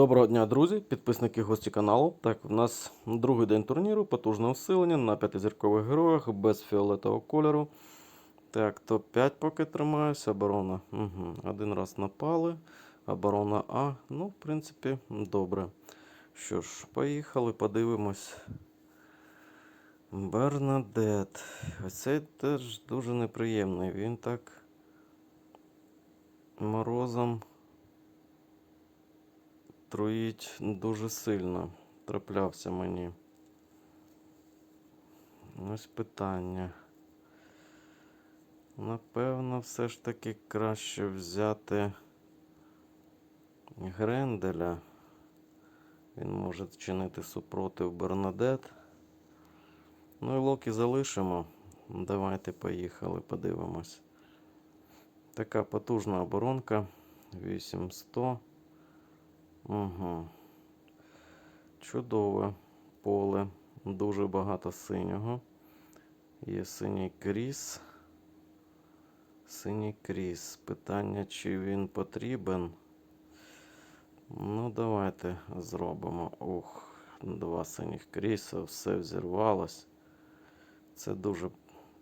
Доброго дня, друзі, підписники гості каналу. Так, в нас другий день турніру, потужне усилення на п'ятизіркових героях без фіолетового кольору. Так, топ-5 поки тримаюся, оборона. Угу. Один раз напали. Оборона А. Ну, в принципі, добре. Що ж, поїхали, подивимось. Бернадет. Ось цей теж дуже неприємний. Він так морозом труїть дуже сильно. Траплявся мені. Ось питання. Напевно, все ж таки краще взяти Гренделя. Він може чинити супротив Бернадет. Ну і Локі залишимо. Давайте поїхали, подивимось. Така потужна оборонка. 8100. Угу. Чудове поле. Дуже багато синього. Є синій кріс. Синій кріс. Питання, чи він потрібен. Ну, давайте зробимо. Ух, два синіх кріса, все взірвалось. Це дуже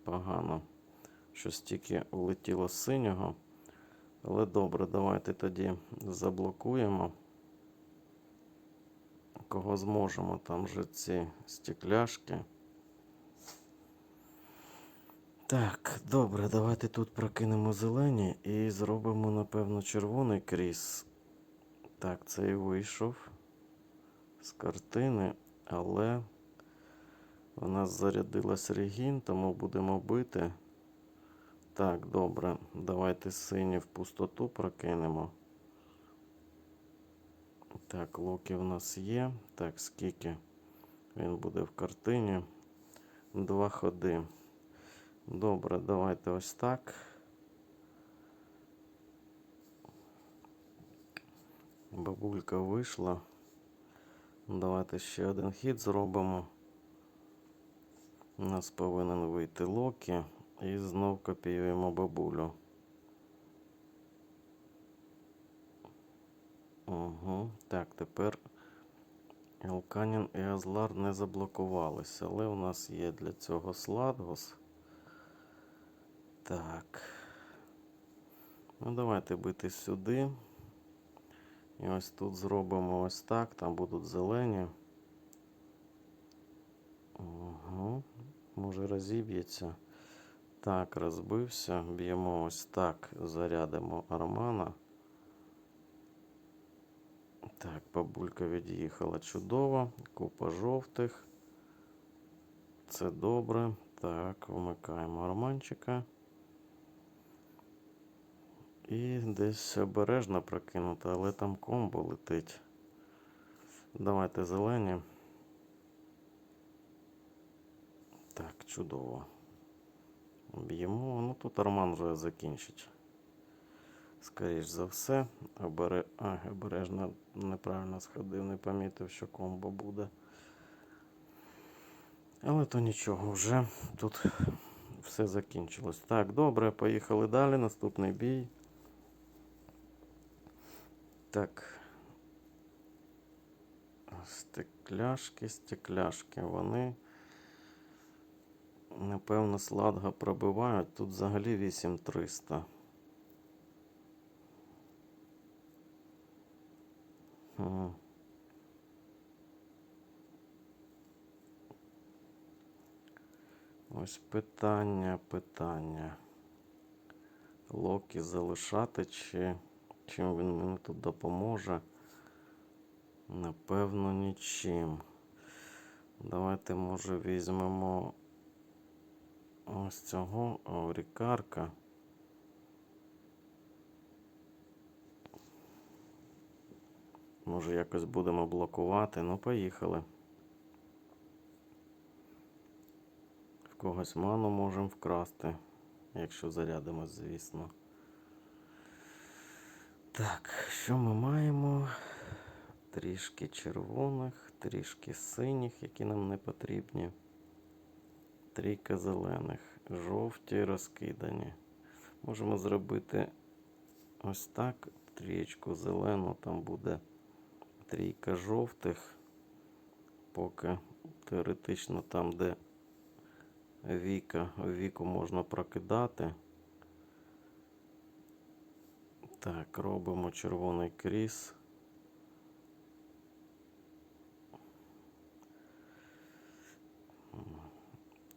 погано, що стільки влетіло синього. Але добре, давайте тоді заблокуємо. Кого зможемо, там же ці стекляшки. Так, добре, давайте тут прокинемо зелені і зробимо, напевно, червоний кріс. Так, це і вийшов з картини, але у нас зарядилась регін, тому будемо бити. Так, добре, давайте сині в пустоту прокинемо. Так, Локі в нас є. Так, скільки він буде в картині? Два ходи. Добре, давайте ось так. Бабулька вийшла. Давайте ще один хід зробимо. У нас повинен вийти Локі. І знов копіюємо бабулю. Угу. Так, тепер Елканін і Азлар не заблокувалися, але у нас є для цього Сладгос. Так. Ну, давайте бити сюди. І ось тут зробимо ось так. Там будуть зелені. Угу. Може розіб'ється. Так, розбився. Б'ємо ось так. Зарядимо Армана. Так, бабулька від'їхала чудово. Купа жовтих. Це добре. Так, вмикаємо арманчика. І десь обережно прокинути, але там комбо летить. Давайте зелені. Так, чудово. Б'ємо. Ну тут Арман вже закінчить. Скоріш за все. Обере... А, обережно неправильно сходив, не помітив, що комбо буде. Але то нічого, вже тут все закінчилось. Так, добре, поїхали далі. Наступний бій. Так. Стекляшки, стекляшки. Вони, напевно, сладга пробивають. Тут взагалі 8300. Ось питання, питання. Локі залишати чи чим він мені тут допоможе? Напевно, нічим. Давайте, може, візьмемо ось цього Аурікарка. Може, якось будемо блокувати. Ну, поїхали. В когось ману можемо вкрасти, якщо зарядимось, звісно. Так, що ми маємо? Трішки червоних, трішки синіх, які нам не потрібні. Трійка зелених, жовті розкидані. Можемо зробити ось так. Трієчку зелену, там буде Трійка жовтих. Поки теоретично там, де Віка, віку можна прокидати. Так, робимо червоний кріс.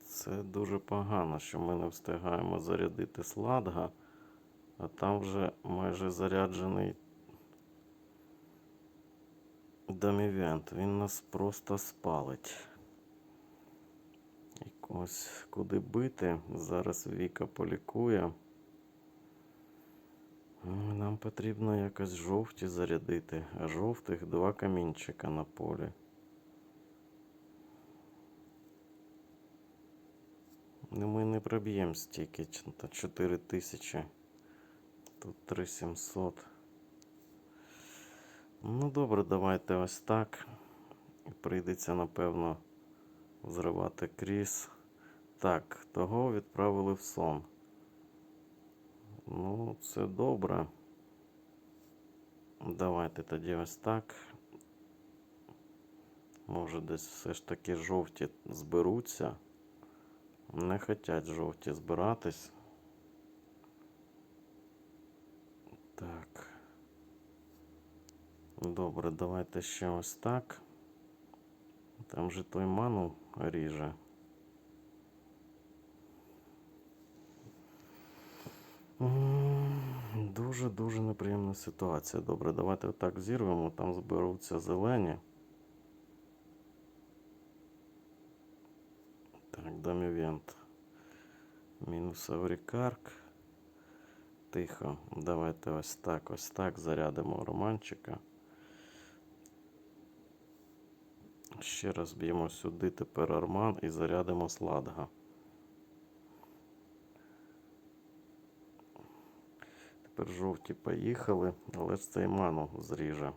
Це дуже погано, що ми не встигаємо зарядити сладга, а там вже майже заряджений домівент. Він нас просто спалить. Ось куди бити. Зараз Віка полікує. Нам потрібно якось жовті зарядити, а жовтих два камінчика на полі. Ну, ми не проб'ємо стільки, 4 тисячі. Тут 3700. Ну добре, давайте ось так. Прийдеться, напевно, зривати кріс. Так, того відправили в сон. Ну, це добре. Давайте тоді ось так. Може, десь все ж таки жовті зберуться. Не хотять жовті збиратись. Так. Добре, давайте ще ось так. Там же той ману ріже. Дуже-дуже неприємна ситуація. Добре, давайте отак зірвемо, там зберуться зелені. Так, домівент. Мінус Аврікарк. Тихо. Давайте ось так, ось так зарядимо романчика. Ще раз б'ємо сюди тепер арман і зарядимо сладга. Тепер жовті поїхали, але ж цей ману зріже.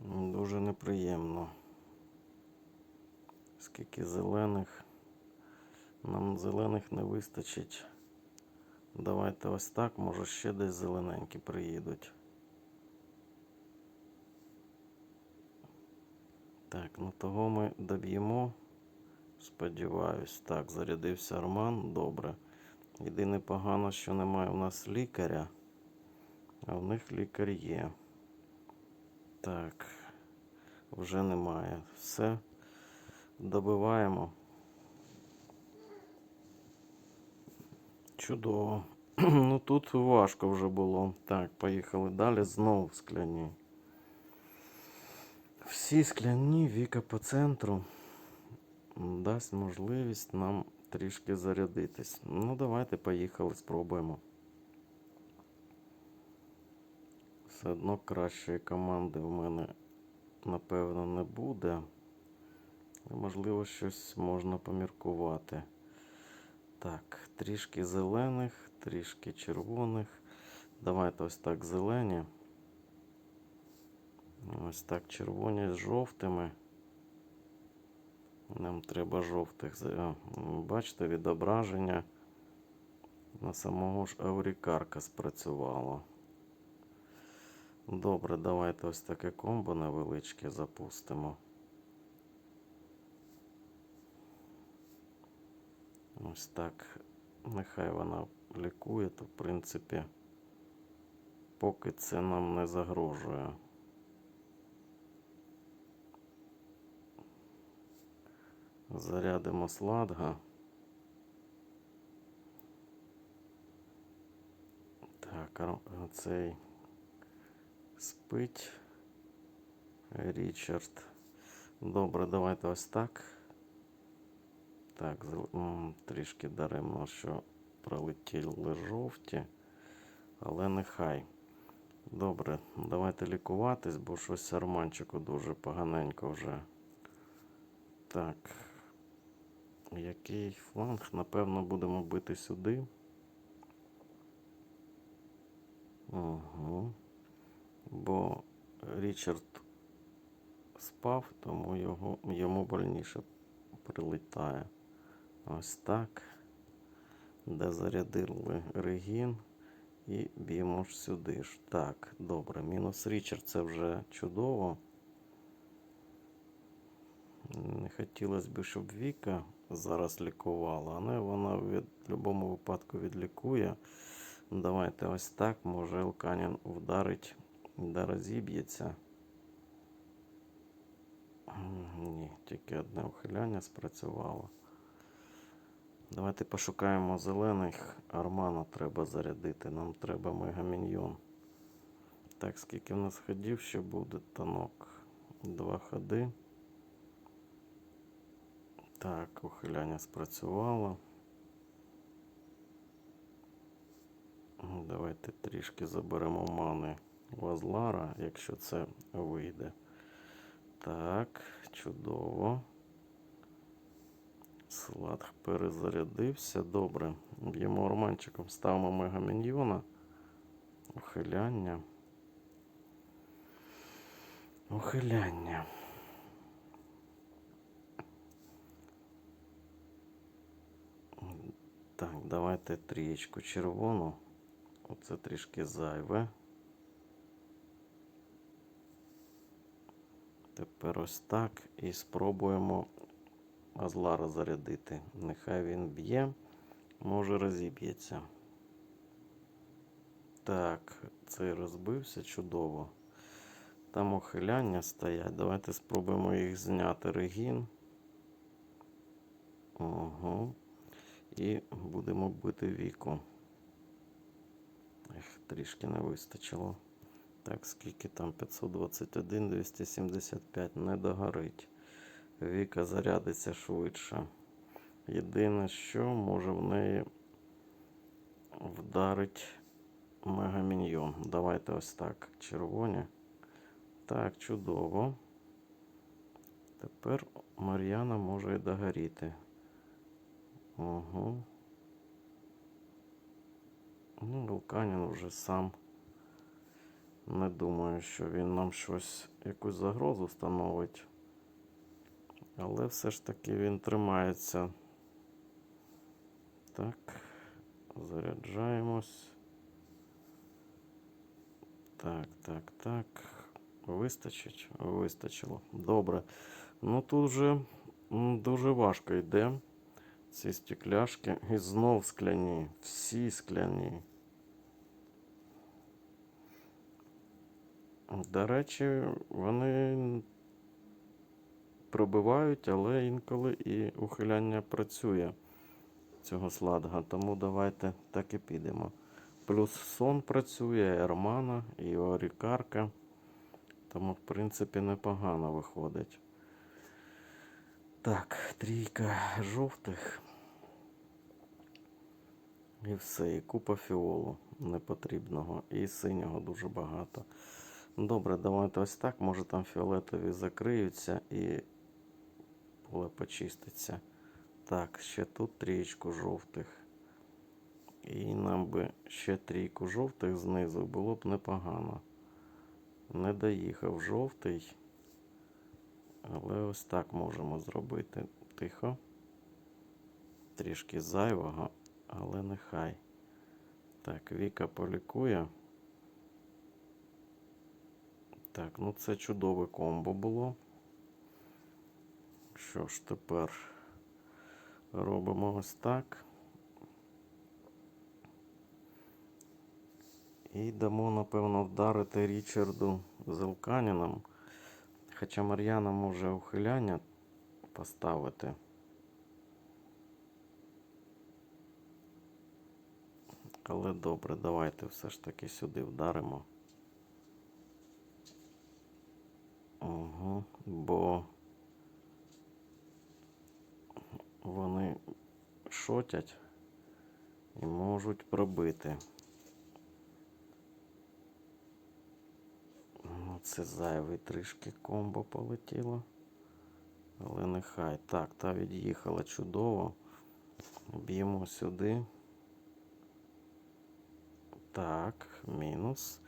Дуже неприємно. Скільки зелених. Нам зелених не вистачить. Давайте ось так, може ще десь зелененькі приїдуть. Так, ну того ми доб'ємо. Сподіваюсь. Так, зарядився Роман, добре. Єдине погано, що немає у нас лікаря, а в них лікар є. Так, вже немає. Все. Добиваємо. Чудово. ну тут важко вже було. Так, поїхали далі. Знову скляні. Всі скляні віка по центру дасть можливість нам трішки зарядитись. Ну, давайте поїхали, спробуємо. Все одно кращої команди в мене, напевно, не буде. Можливо, щось можна поміркувати. Так, трішки зелених, трішки червоних. Давайте ось так зелені. Ось так червоні з жовтими. Нам треба жовтих. м, Бачите, відображення на самого ж Аурікарка спрацювало. Добре, давайте ось таке комбо невеличке запустимо. Ось так. Нехай вона лікує, то в принципі, поки це нам не загрожує. Зарядимо сладга. Так, цей спить. Річард. Добре, давайте ось так. Так, трішки даремно, що пролетіли жовті, але нехай. Добре, давайте лікуватись, бо щось Арманчику дуже поганенько вже. Так. Який фланг? Напевно, будемо бити сюди. Угу. Бо Річард спав, тому його, йому больніше прилітає. Ось так. де зарядили регін. І б'ємо ж сюди ж. Так, добре. Мінус Річард це вже чудово. Не хотілося б, щоб Віка зараз лікувала, але вона в будь-якому випадку відлікує. Давайте ось так. Може Елканін вдарить, да розіб'ється. Ні, тільки одне ухиляння спрацювало. Давайте пошукаємо зелених. Армана треба зарядити. Нам треба мегаміньйон. Так, скільки в нас ходів ще буде танок? Два ходи. Так, ухиляння спрацювало. Давайте трішки заберемо мани Вазлара, якщо це вийде. Так, чудово. Сладх перезарядився. Добре. Б'ємо романчиком, ставимо мегаміньйона. Ухиляння. Ухиляння. Так, давайте трієчку червону. Оце трішки зайве. Тепер ось так. І спробуємо Азлара зарядити. Нехай він б'є, може розіб'ється. Так, цей розбився чудово. Там ухиляння стоять. Давайте спробуємо їх зняти регін. Угу. І будемо бити віку. Ех, трішки не вистачило. Так, скільки там? 521, 275. Не догорить. Віка зарядиться швидше. Єдине, що може в неї вдарить мегаміньйон. Давайте ось так. Червоні. Так, чудово. Тепер Мар'яна може і догоріти. Угу. Ну, Вулканін вже сам. Не думаю, що він нам щось, якусь загрозу становить. Але все ж таки він тримається. Так, заряджаємось. Так, так, так. Вистачить? Вистачило. Добре. Ну тут вже дуже важко йде. Ці стекляшки. І знов скляні. Всі скляні. До речі, вони пробивають, але інколи і ухиляння працює цього сладга. Тому давайте так і підемо. Плюс сон працює, Ермана, і Орікарка. Тому, в принципі, непогано виходить. Так, трійка жовтих. І все, і купа фіолу непотрібного. І синього дуже багато. Добре, давайте ось так. Може там фіолетові закриються і поле почиститься. Так, ще тут трієчку жовтих. І нам би ще трійку жовтих знизу було б непогано. Не доїхав жовтий. Але ось так можемо зробити. Тихо. Трішки зайвого, але нехай. Так, Віка полікує. Так, ну це чудове комбо було. Що ж тепер робимо ось так. І дамо, напевно, вдарити Річарду Зелканіном. Хоча Мар'яна може ухиляння поставити. Але добре, давайте все ж таки сюди вдаримо. Угу, бо вони шотять і можуть пробити. Ну, це зайвий трішки комбо полетіло. Але нехай. Так, та від'їхала чудово. Б'ємо сюди. Так, мінус.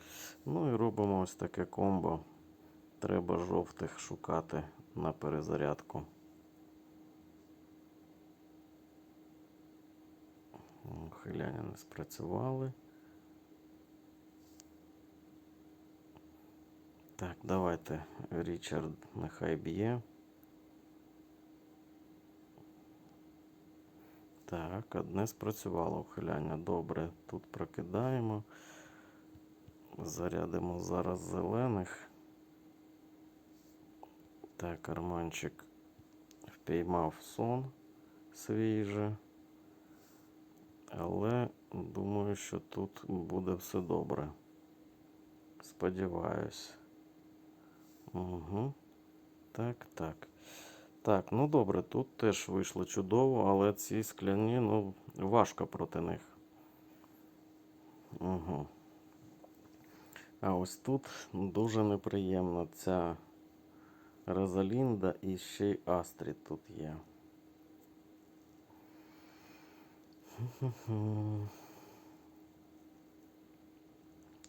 Ну і робимо ось таке комбо. Треба жовтих шукати на перезарядку. Ухиляння не спрацювали. Так, давайте Річард нехай б'є. Так, одне спрацювало ухиляння. Добре, тут прокидаємо. Зарядимо зараз зелених. Так, карманчик впіймав сон свій же. Але думаю, що тут буде все добре. Сподіваюсь. Угу. Так, так. Так, ну добре, тут теж вийшло чудово, але ці скляні, ну, важко проти них. Угу. А ось тут дуже неприємна ця Розалінда і ще й Астрід тут є.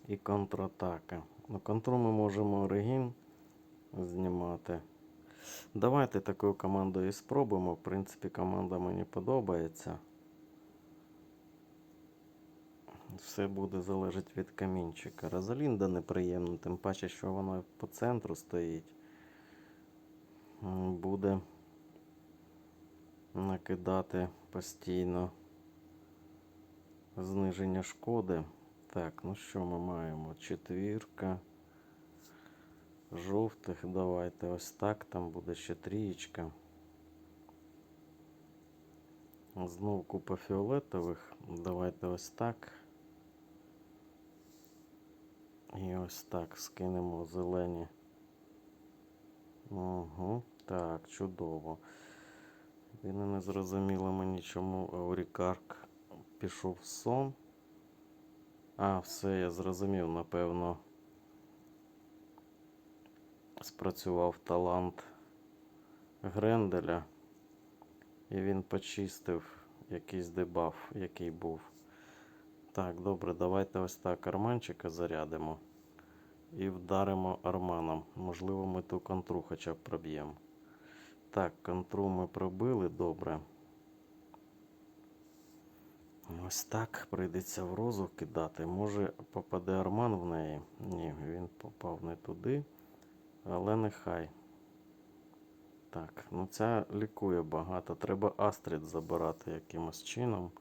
І контратака. Ну, контру ми можемо регін знімати. Давайте такою командою і спробуємо. В принципі, команда мені подобається. Все буде залежати від камінчика. Розалінда неприємна, тим паче, що вона по центру стоїть. Буде накидати постійно зниження шкоди. Так, ну що ми маємо? Четвірка. Жовтих, давайте ось так, там буде ще трієчка. Знов купа фіолетових. Давайте ось так. І ось так скинемо зелені. Угу, так, чудово. Не не зрозуміло мені, чому Аурікарк пішов сон. А, все, я зрозумів, напевно. Спрацював талант Гренделя. І він почистив якийсь дебаф, який був. Так, добре, давайте ось так карманчика зарядимо. І вдаримо арманом. Можливо, ми ту контру хоча б проб'ємо. Так, контру ми пробили, добре. Ось так прийдеться в розу кидати. Може попаде арман в неї. Ні, він попав не туди. Але нехай. Так, ну ця лікує багато. Треба Астрід забирати якимось чином.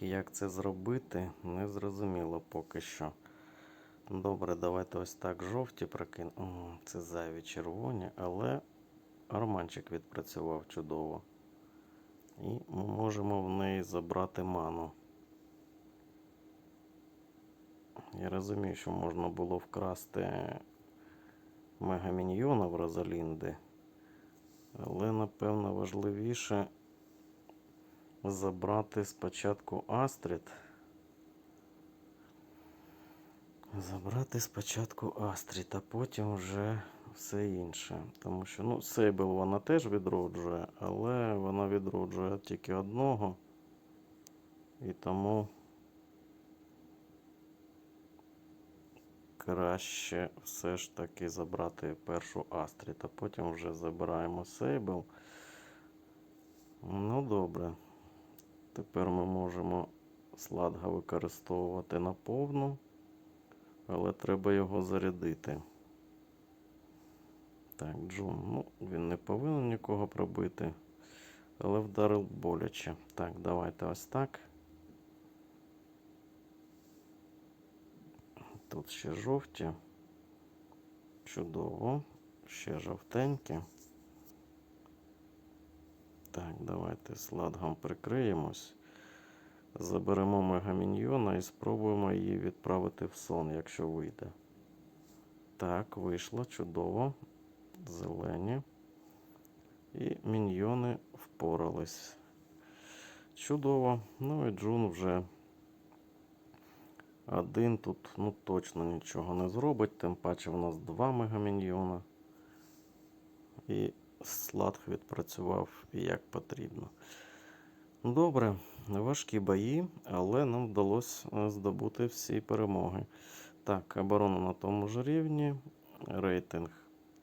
Як це зробити, не зрозуміло поки що. Добре, давайте ось так жовті прокинемо. Це зайві червоні, але арманчик відпрацював чудово. І ми можемо в неї забрати ману. Я розумію, що можна було вкрасти мегаміньйона в Розалінди. Але, напевно, важливіше забрати спочатку Астрід. Забрати спочатку Астрід, а потім вже все інше. Тому що, ну, Сейбл вона теж відроджує, але вона відроджує тільки одного. І тому краще все ж таки забрати першу Астрід, а потім вже забираємо Сейбл. Ну, добре. Тепер ми можемо сладга використовувати на повну, але треба його зарядити. Так, Джун, ну, він не повинен нікого пробити, але вдарив боляче. Так, давайте ось так. Тут ще жовті. Чудово. Ще жовтенькі. Так, давайте сладгом прикриємось. Заберемо мегаміньйона і спробуємо її відправити в сон, якщо вийде. Так, вийшло чудово. Зелені. І міньйони впорались. Чудово. Ну і Джун вже один тут ну, точно нічого не зробить. Тим паче в нас два мегаміньйона. І Сладг відпрацював як потрібно. Добре, важкі бої, але нам вдалося е, здобути всі перемоги. Так, оборона на тому ж рівні. Рейтинг